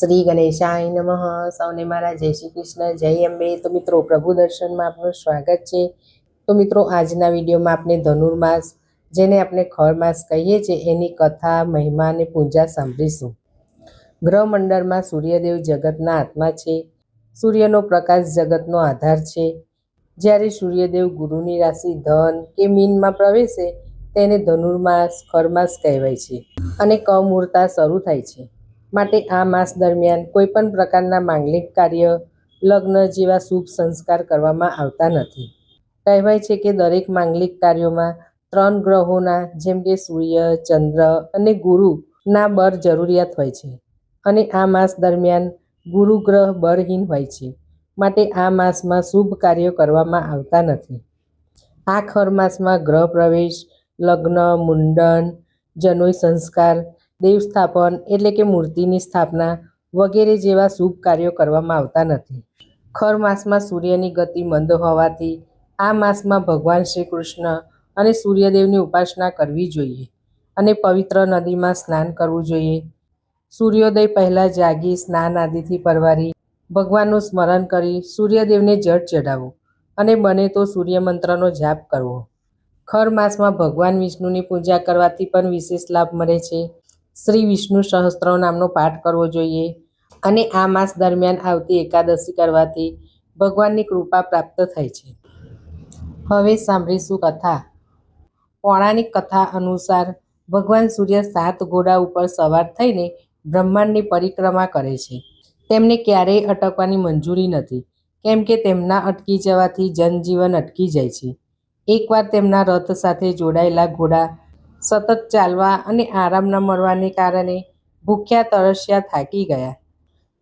શ્રી ગણેશાય નમઃ. સૌને મારા જય શ્રી કૃષ્ણ. જય અંબે. તો મિત્રો, પ્રભુ દર્શનમાં આપનું સ્વાગત છે. તો મિત્રો, આજના વિડીયોમાં આપણે ધનુર્માસ, જેને આપણે ખરમાસ કહીએ છીએ, એની કથા, મહિમા અને પૂજા સાંભળીશું. ગ્રહમંડળમાં સૂર્યદેવ જગતના આત્મા છે. સૂર્યનો પ્રકાશ જગતનો આધાર છે. જ્યારે સૂર્યદેવ ગુરુની રાશિ ધન કે મીનમાં પ્રવેશે, તેને ધનુર્માસ ખરમાસ કહેવાય છે. અને કમૂરતા શરૂ થાય છે. માટે આ માસ દરમિયાન કોઈ પણ પ્રકારના માંગલિક કાર્ય, લગ્ન જેવા શુભ સંસ્કાર કરવામાં આવતા નથી. કહેવાય છે કે દરેક માંગલિક કાર્યોમાં ત્રણ ગ્રહોના જેમ કે સૂર્ય, ચંદ્ર અને ગુરુના બળ જરૂરિયાત હોય છે અને આ માસ દરમિયાન ગુરુ ગ્રહ બળહીન હોય છે માટે આ માસમાં શુભ કાર્યો કરવામાં આવતા નથી. આ ખર માસમાં ગ્રહ પ્રવેશ, લગ્ન, મુંડન, જનોઈ સંસ્કાર દેવસ્થાપન એટલે કે મૂર્તિની સ્થાપના વગેરે જેવા શુભ કાર્યો કરવામાં આવતા નથી. ખર માસમાં સૂર્યની ગતિ મંદ હોવાથી આ માસમાં ભગવાન શ્રી કૃષ્ણ અને સૂર્યદેવની ઉપાસના કરવી જોઈએ અને પવિત્ર નદીમાં સ્નાન કરવું જોઈએ. સૂર્યોદય પહેલાં જાગી સ્નાન આદિથી પરવારી ભગવાનનું સ્મરણ કરી સૂર્યદેવને જળ ચઢાવવું અને બને તો સૂર્યમંત્રનો જાપ કરવો. ખર માસમાં ભગવાન વિષ્ણુની પૂજા કરવાથી પણ વિશેષ લાભ મળે છે. શ્રી વિષ્ણુ સહસ્ત્ર નામનો પાઠ કરવો જોઈએ અને આ માસ દરમિયાન આવતી એકાદશી કરવાથી ભગવાનની કૃપા પ્રાપ્ત થાય છે. હવે સાંભળીશું કથા. પૌરાણિક કથા અનુસાર ભગવાન સૂર્ય સાત ઘોડા ઉપર સવાર થઈને બ્રહ્માંડની પરિક્રમા કરે છે. તેમને ક્યારેય અટકવાની મંજૂરી નથી, કેમ કે તેમના અટકી જવાથી જનજીવન અટકી જાય છે. એકવાર તેમના રથ સાથે જોડાયેલા ઘોડા સતત ચાલવા અને આરામ ન મળવાને કારણે ભૂખ્યા, તરસ્યા, થાકી ગયા.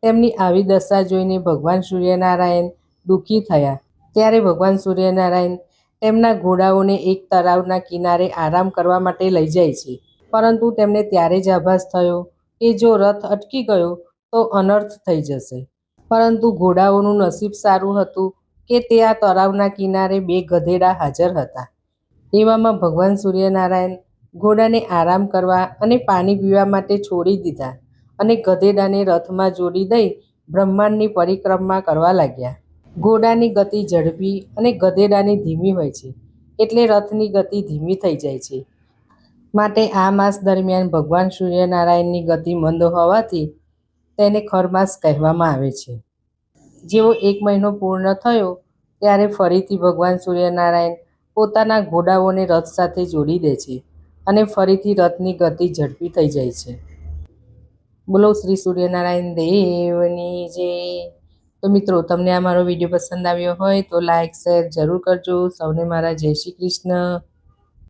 તેમની આવી દશા જોઈને ભગવાન સૂર્યનારાયણ દુઃખી થયા. ત્યારે ભગવાન સૂર્યનારાયણ તેમના ઘોડાઓને એક તળાવના કિનારે આરામ કરવા માટે લઈ જાય છે. પરંતુ તેમને ત્યારે જ આભાસ થયો કે જો રથ અટકી ગયો તો અનર્થ થઈ જશે. પરંતુ ઘોડાઓનું નસીબ સારું હતું કે તે આ તળાવના કિનારે બે ગધેડા હાજર હતા. એવામાં ભગવાન સૂર્યનારાયણ ઘોડાને આરામ કરવા અને પાણી પીવા માટે છોડી દીધા અને ગધેડાને રથમાં જોડી દઈ બ્રહ્માંડની પરિક્રમા કરવા લાગ્યા. ઘોડાની ગતિ ઝડપી અને ગધેડાની ધીમી હોય છે, એટલે રથની ગતિ ધીમી થઈ જાય છે. માટે આ માસ દરમિયાન ભગવાન સૂર્યનારાયણની ગતિ મંદ હોવાથી તેને ખરમાસ કહેવામાં આવે છે. જેવો એક મહિનો પૂર્ણ થયો, ત્યારે ફરીથી ભગવાન સૂર્યનારાયણ પોતાના ઘોડાઓને રથ સાથે જોડી દે છે. અને ફરીથી રથની ગતિ ઝડપી થઈ જાય છે. બોલો શ્રી સૂર્યનારાયણ દેવની જે તો મિત્રો, તમને આ મારો વીડિયો પસંદ આવ્યો હોય તો લાઈક, શેર જરૂર કરજો. સૌને મારા જય શ્રી કૃષ્ણ.